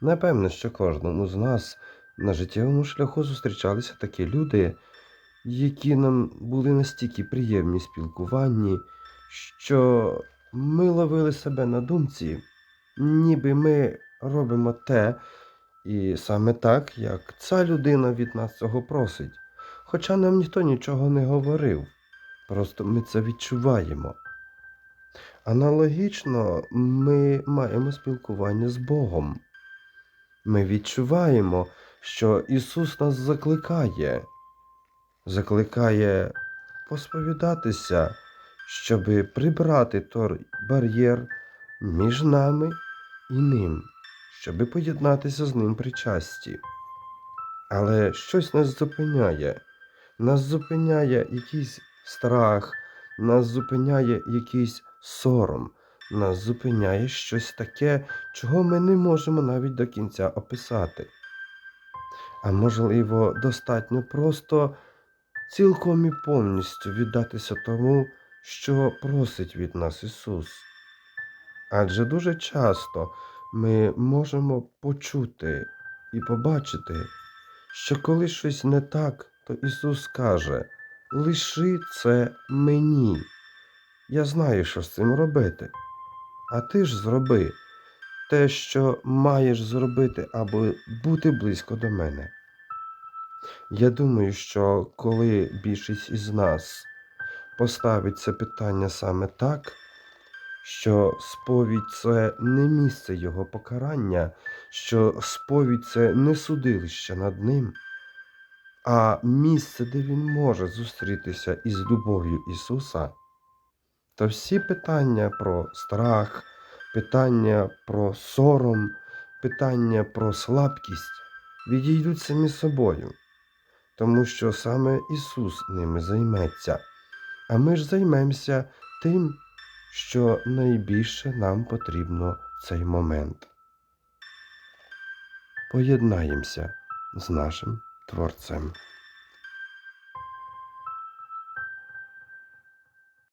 Напевно, що кожному з нас на життєвому шляху зустрічалися такі люди, які нам були настільки приємні спілкуванні, що ми ловили себе на думці, ніби ми робимо те, і саме так, як ця людина від нас цього просить. Хоча нам ніхто нічого не говорив, просто ми це відчуваємо. Аналогічно ми маємо спілкування з Богом. Ми відчуваємо, що Ісус нас закликає, закликає посповідатися, щоби прибрати той бар'єр між нами і ним, щоби поєднатися з ним причасті. Але щось нас зупиняє. Нас зупиняє якийсь страх, нас зупиняє якийсь сором, нас зупиняє щось таке, чого ми не можемо навіть до кінця описати. А можливо, достатньо просто цілком і повністю віддатися тому, що просить від нас Ісус. Адже дуже часто ми можемо почути і побачити, що коли щось не так, то Ісус каже: лиши це мені. Я знаю, що з цим робити. А ти ж зроби те, що маєш зробити, аби бути близько до мене. Я думаю, що коли більшість із нас поставить це питання саме так, що сповідь це не місце його покарання, що сповідь це не судилище над ним, а місце, де він може зустрітися із любов'ю Ісуса, то всі питання про страх, питання про сором, питання про слабкість відійдуть самі собою, тому що саме Ісус ними займеться, а ми ж займемося тим, що найбільше нам потрібно в цей момент. Поєднаємося з нашим Творцем.